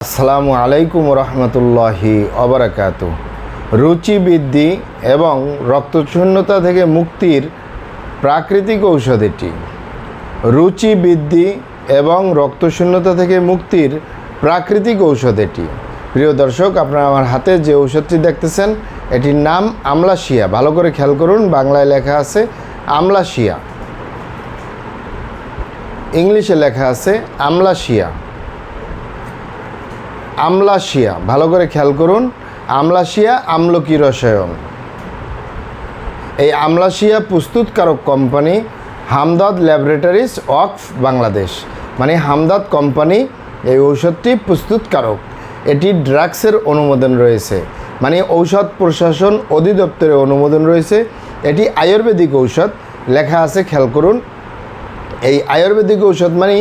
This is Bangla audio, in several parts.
আসসালামু আলাইকুম রহমতুল্লাহি অবরাকাত রুচি বৃদ্ধি এবং রক্তশূন্যতা থেকে মুক্তির প্রাকৃতিক ঔষধ এটি রুচি বৃদ্ধি এবং রক্তশূন্যতা থেকে মুক্তির প্রাকৃতিক ঔষধ এটি প্রিয় দর্শক, আপনারা আমার হাতে যে ঔষধটি দেখতেছেন, এটির নাম আমলাশিয়া। ভালো করে খেয়াল করুন, বাংলায় লেখা আছে আমলাশিয়া। ইংলিশে লেখা আছে আমলাশিয়া। আমলাশিয়া ভালো করে খেয়াল করুন আমলাশিয়া আমলকি রসায়ন। এই আমলাশিয়া প্রস্তুতকারক company Hamdard laboratories of Bangladesh. মানে হামদাদ কোম্পানি এই ঔষধটি প্রস্তুতকারক। এটি ড্রাগসের অনুমোদন রয়েছে। মানে ঔষধ প্রশাসন অধিদপ্তরে অনুমোদন রয়েছে। এটি আয়ুর্বেদিক ঔষধ। লেখা আছে, খেয়াল করুন। এই আয়ুর্বেদিক ঔষধ মানে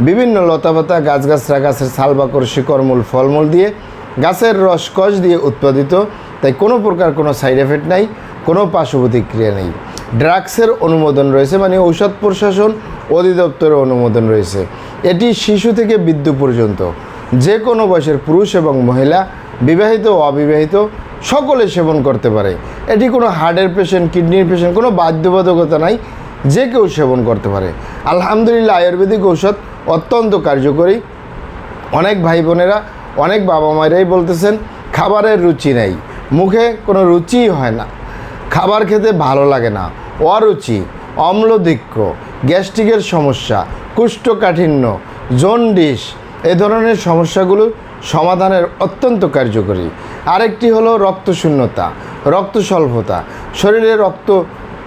বিভিন্ন লতাপাতা, গাছগাছরা, গাছের ছালবাকর, শিকড়মূল, ফলমূল দিয়ে গাছের রস কষ দিয়ে উৎপাদিত। তাই কোনো প্রকার কোনো সাইড এফেক্ট নাই, কোনো পার্শ্ব প্রতিক্রিয়া নেই। ড্রাগসের অনুমোদন রয়েছে মানে ঔষধ প্রশাসন অধিদপ্তরের অনুমোদন রয়েছে। এটি শিশু থেকে বৃদ্ধ পর্যন্ত। যে কোনো বয়সের পুরুষ এবং মহিলা, বিবাহিত ও অবিবাহিত, সকলে সেবন করতে পারে। এটি কোনো হার্টের পেশেন্ট কিডনির পেশেন্ট কোনো বাধ্যবাধকতা নাই, যে কেউ সেবন করতে পারে। আলহামদুলিল্লাহ, আয়ুর্বেদিক ঔষধ অত্যন্ত কার্যকরী। অনেক ভাই বোনেরা, অনেক বাবা মায়েরাই বলতেছেন, খাবারের রুচি নেই। মুখে কোনো রুচিই হয় না। খাবার খেতে ভালো লাগে না। অরুচি, অম্লধিক্য, গ্যাস্ট্রিকের সমস্যা, কুষ্ঠকাঠিন্য, জন্ডিস, এ ধরনের সমস্যাগুলো সমাধানের অত্যন্ত কার্যকরী। আরেকটি হলো রক্তশূন্যতা রক্ত স্বল্পতা শরীরে রক্ত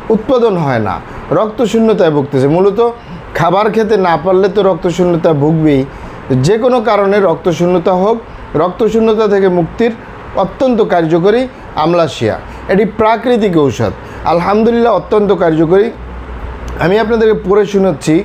উৎপাদন হয় না। রক্তশূন্যতায় ভুগতেছে। মূলত খাবার খেতে না পারলে তো রক্তশূন্যতা ভুগবেই। যে কোনো কারণে রক্তশূন্যতা হোক, রক্তশূন্যতা থেকে মুক্তির অত্যন্ত কার্যকরী আমলাশিয়া। এটি প্রাকৃতিক ঔষধ। আলহামদুলিল্লাহ, অত্যন্ত কার্যকরী। আমি আপনাদেরকে পড়ে শোনাচ্ছি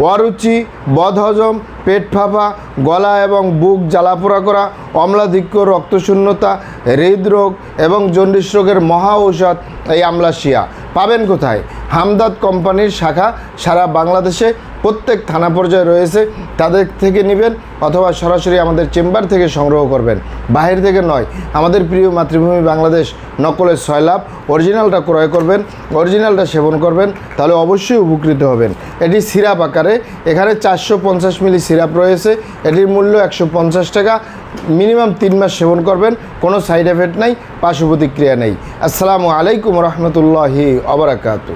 অরুচি বদহজম, পেট ফাঁপা, গলা এবং বুক জ্বালাপোড়া করা, অম্লাধিক্য, রক্তশূন্যতা, হৃদরোগ এবং জন্ডিস রোগের মহা ঔষধ এই আমলাশিয়া পাবেন কোথায়? হামদাদ কোম্পানির শাখা সারা বাংলাদেশে প্রত্যেক থানা পর্যায়ে রয়েছে, তাদের থেকে নেবেন অথবা সরাসরি আমাদের চেম্বার থেকে সংগ্রহ করবেন। বাহির থেকে নয়, আমাদের প্রিয় মাতৃভূমি বাংলাদেশ নকলের ছয় লাভ অরিজিনালটা ক্রয় করবেন, অরিজিনালটা সেবন করবেন, তাহলে অবশ্যই উপকৃত হবেন। এটি সিরাপ আকারে, এখানে চারশো পঞ্চাশ মিলি সিরাপ রয়েছে, এটির মূল্য একশো পঞ্চাশ টাকা, মিনিমাম তিন মাস সেবন করবেন, কোনো সাইড এফেক্ট নাই, পার্শ্ব প্রতিক্রিয়া নেই। আসসালামু আলাইকুম রহমতুল্লাহি অবরাকাতু